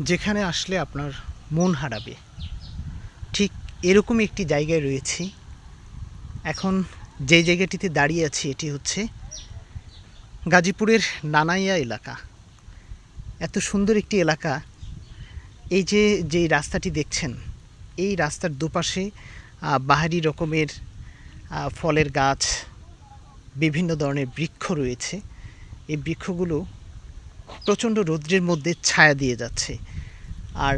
যেখানে আসলে আপনার মন হারাবে। ঠিক এরকম একটি জায়গায় রয়েছি। এখন যে জায়গাটিতে দাঁড়িয়ে আছি এটি হচ্ছে গাজীপুরের নানাইয়া এলাকা। এত সুন্দর একটি এলাকা। এই যে যে রাস্তাটি দেখছেন, এই রাস্তার দুপাশে বাহারি রকমের ফলের গাছ, বিভিন্ন ধরনের বৃক্ষ রয়েছে। এই বৃক্ষগুলো প্রচণ্ড রৌদ্রের মধ্যে ছায়া দিয়ে যাচ্ছে। আর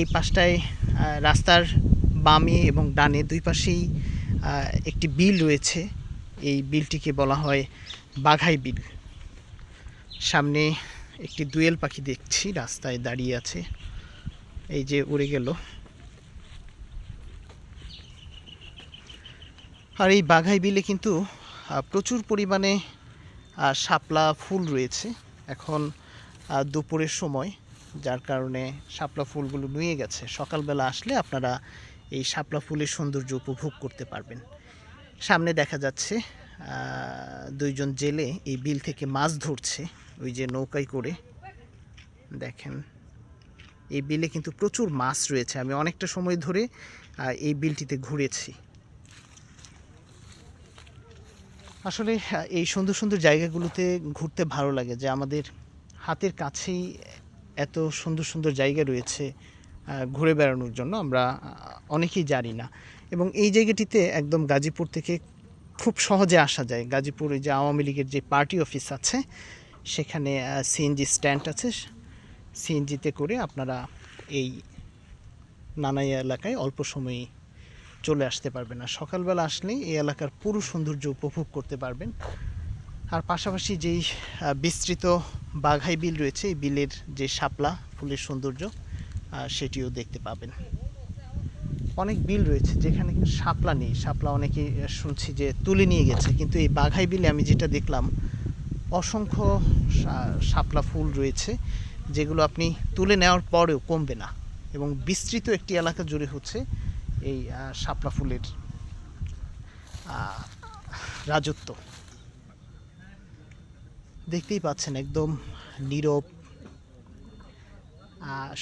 এই পাশটায় রাস্তার বামে এবং ডানে দুই পাশেই একটি বিল রয়েছে। এই বিলটিকে বলা হয় বাঘাই বিল। সামনে একটি দুয়েল পাখি দেখছি, রাস্তায় দাঁড়িয়ে আছে। এই যে উড়ে গেল। আর এই বাঘাই বিলে কিন্তু প্রচুর পরিমাণে শাপলা, ফুল রয়েছে। এখন দুপুরের সময়, যার কারণে শাপলা ফুলগুলো নুয়ে গেছে। সকালবেলা আসলে আপনারা এই শাপলা ফুলের সৌন্দর্য উপভোগ করতে পারবেন। সামনে দেখা যাচ্ছে দুইজন জেলে এই বিল থেকে মাছ ধরছে, ওই যে নৌকায় করে। দেখেন, এই বিলে কিন্তু প্রচুর মাছ রয়েছে। আমি অনেকটা সময় ধরে এই বিলটিতে ঘুরেছি। আসলে এই সুন্দর সুন্দর জায়গাগুলোতে ঘুরতে ভালো লাগে যে আমাদের হাতের কাছেই এত সুন্দর সুন্দর জায়গা রয়েছে ঘুরে বেড়ানোর জন্য আমরা অনেকেই জানি না। এবং এই জায়গাটিতে একদম গাজীপুর থেকে খুব সহজে আসা যায়। গাজীপুর যে আওয়ামী লীগের যে পার্টি অফিস আছে, সেখানে সিএনজি স্ট্যান্ড আছে। সিএনজিতে করে আপনারা এই নানাইয়া এলাকায় অল্প সময়ে চলে আসতে পারবেন। আর সকালবেলা আসলেই এই এলাকার পুরো সৌন্দর্য উপভোগ করতে পারবেন। আর পাশাপাশি যেই বিস্তৃত বাঘাই বিল রয়েছে, এই বিলের যে শাপলা, ফুলের সৌন্দর্য সেটিও দেখতে পাবেন। অনেক বিল রয়েছে যেখানে শাপলা নেই। শাপলা অনেকে শুনছি যে তুলে নিয়ে গেছে। কিন্তু এই বাঘাই বিলে আমি যেটা দেখলাম, অসংখ্য শাপলা ফুল রয়েছে, যেগুলো আপনি তুলে নেওয়ার পরেও কমবে না। এবং বিস্তৃত একটি এলাকা জুড়ে হচ্ছে এই শাপলা ফুলের রাজত্ব। দেখতেই পাচ্ছেন একদম নীরব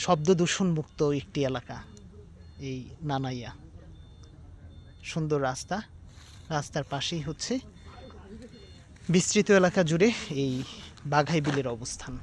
শব্দ দূষণ মুক্ত একটি এলাকা এই নানাইয়া। সুন্দর রাস্তা, রাস্তার পাশেই হচ্ছে বিস্তৃত এলাকা জুড়ে এই বাঘাই বিলের অবস্থান।